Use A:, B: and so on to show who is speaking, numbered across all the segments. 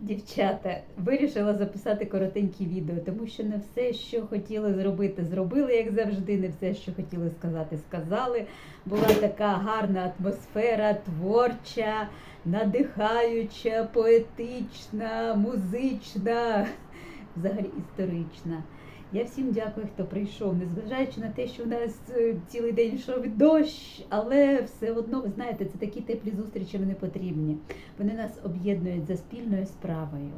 A: Дівчата, вирішила записати коротеньке відео, тому що не все, що хотіли зробити, зробили, як завжди, не все, що хотіли сказати, сказали. Була така гарна атмосфера, творча, надихаюча, поетична, музична, взагалі історична. Я всім дякую, хто прийшов, незважаючи на те, що у нас е, цілий день йшов дощ, але все одно, ви знаєте, це такі теплі зустрічі вони потрібні. Вони нас об'єднують за спільною справою.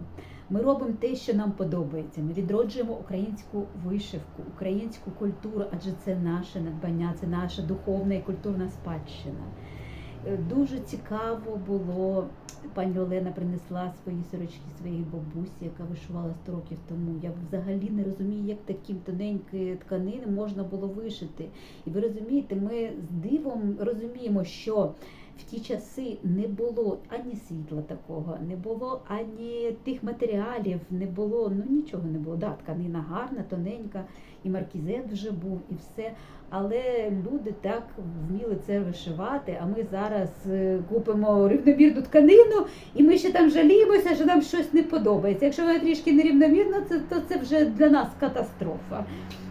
A: Ми робимо те, що нам подобається. Ми відроджуємо українську вишивку, українську культуру, адже це наше надбання, це наша духовна і культурна спадщина. Е, Дуже цікаво було. Пані Олена принесла свої сорочки своєї бабусі, яка вишивала 100 років тому. Я взагалі не розумію, як такі тоненькі тканини можна було вишити. І ви розумієте, ми з дивом розуміємо, що в ті часи не було ані світла такого, не було ані тих матеріалів, не було, ну нічого не було. Да, тканина гарна, тоненька, і маркізет вже був, і все. Але люди так вміли це вишивати. А ми зараз е, купимо рівномірну тканину, і ми ще там жаліємося, що нам щось не подобається. Якщо вона трішки нерівномірна, це то це вже для нас катастрофа.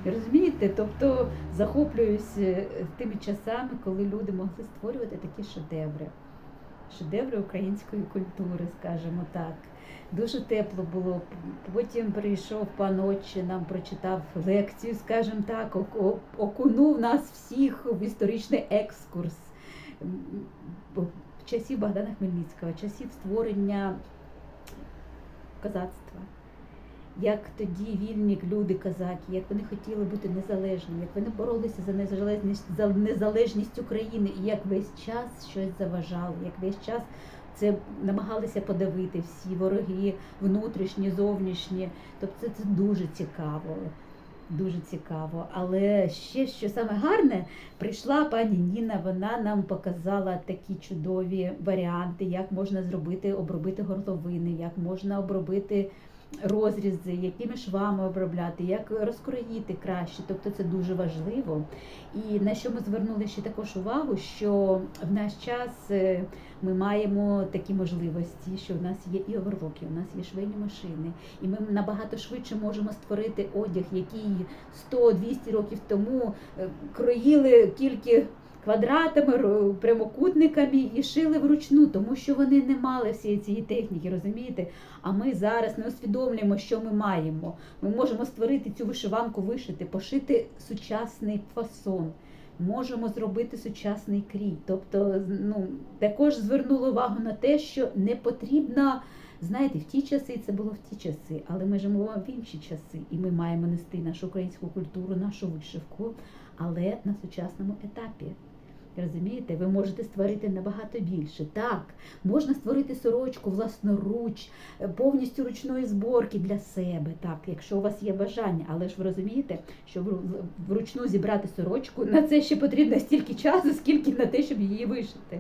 A: Розумієте? Тобто захоплююсь е, тими часами, коли люди могли створювати такі шедеври. Шедеври української культури, скажімо так. Дуже тепло було. Потім прийшов пан Отче, нам прочитав лекцію, скажімо так, окунув нас всіх в історичний екскурс часів Богдана Хмельницького, часів створення козацтва. Як тоді вільні люди козаки, як вони хотіли бути незалежні, як вони боролися за незалежність за незалежність України, і як весь час щось заважало, як весь час це намагалися подавити всі вороги, внутрішні, зовнішні. Тобто це, це дуже цікаво. Дуже цікаво. Але ще що саме гарне, прийшла пані Ніна, вона нам показала такі чудові варіанти, як можна зробити, обробити горловини, як можна обробити розрізи, якими швами обробляти, як розкроїти краще. Тобто це дуже важливо. І на що ми звернули ще також увагу, що в наш час е, ми маємо такі можливості, що в нас є і оверлоки, у нас є швейні машини, і ми набагато швидше можемо створити одяг, який 100-200 років тому е, кроїли тільки квадратами, прямокутниками і шили вручну, тому що вони не мали всієї цієї техніки, розумієте? А ми зараз не усвідомлюємо, що ми маємо. Ми можемо створити цю вишиванку, вишити, пошити сучасний фасон. Можемо зробити сучасний крій. Тобто, ну також звернули увагу на те, що не потрібно. Знаєте, в ті часи це було в ті часи, але ми живемо в інші часи, і ми маємо нести нашу українську культуру, нашу вишивку, але на сучасному етапі. Розумієте, ви можете створити набагато більше. Так, можна створити сорочку власноруч, е, повністю ручної зборки для себе, так, якщо у вас є бажання. Але ж ви розумієте, що вручну зібрати сорочку на це ще потрібно стільки часу, скільки на те, щоб її вишити.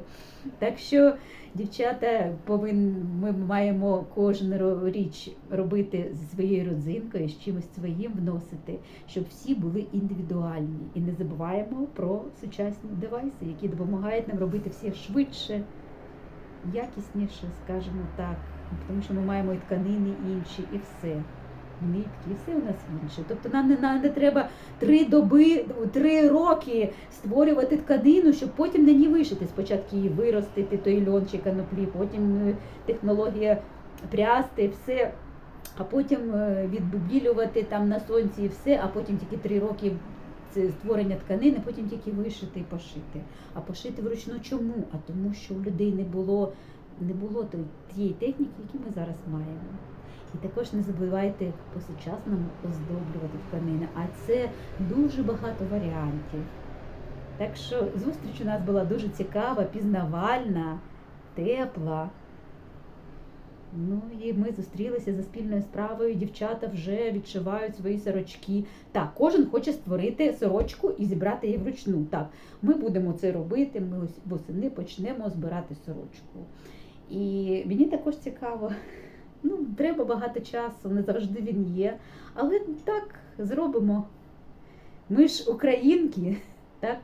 A: Так що, дівчата, повин, ми маємо кожну річ робити зі своєю родзинкою, з чимось своїм вносити, щоб всі були індивідуальні. І не забуваємо про сучасні девайси, які допомагають нам робити все швидше, якісніше, скажімо так. Тому що ми маємо і тканини інші, і все. Нитки, і все у нас інше. Тобто нам не, нам не треба три доби, три роки створювати тканину, щоб потім на ній вишити. Спочатку її виростити, той льон чи каноплі, потім е, технологія прясти, все, а потім е, відбубілювати там на сонці і все, а потім тільки три роки це створення тканини, потім тільки вишити і пошити. А пошити вручну чому? А тому, що у людей не було, не було тієї техніки, яку ми зараз маємо. І також не забувайте по-сучасному оздоблювати тканини, а це дуже багато варіантів. Так що зустріч у нас була дуже цікава, пізнавальна, тепла. Ну і ми зустрілися за спільною справою. Дівчата вже відшивають свої сорочки. Так, кожен хоче створити сорочку і зібрати її вручну. Так, ми будемо це робити. Ми ось восени почнемо збирати сорочку. І мені також цікаво. Ну, треба багато часу, не завжди він є. Але так зробимо. Ми ж українки, так?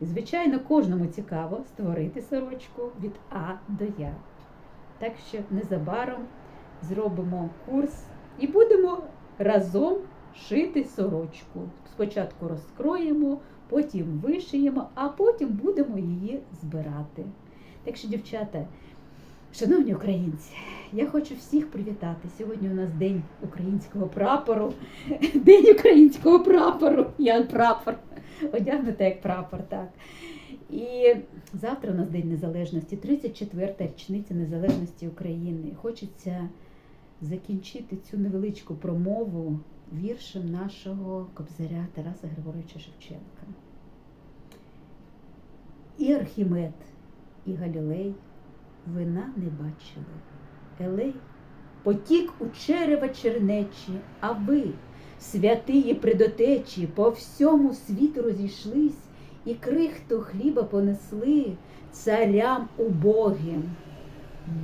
A: І, звичайно, кожному цікаво створити сорочку від А до Я. Так що незабаром зробимо курс і будемо разом шити сорочку. Спочатку розкроємо, потім вишиємо, а потім будемо її збирати. Так що, дівчата, шановні українці, я хочу всіх привітати. Сьогодні у нас День українського прапору. День українського прапору. Я прапор. Одягнута як прапор, так. І завтра у нас День Незалежності, 34-та річниця Незалежності України. Хочеться закінчити цю невеличку промову віршем нашого кобзаря Тараса Григоровича Шевченка. І Архімед, і Галілей вина не бачили. Елей потік у черева чернечі, а ви, святиї предотечі, по всьому світу розійшлись і крихту хліба понесли царям убогим.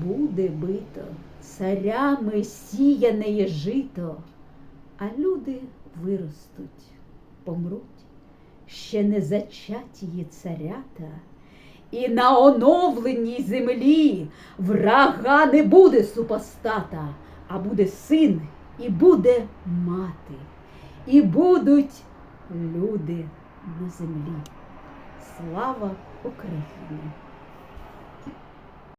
A: Буде бито царями сіяне жито, а люди виростуть, помруть, ще не зачатії царята, і на оновленій землі врага не буде супостата, а буде син і буде мати, і будуть люди на землі. Слава Україні!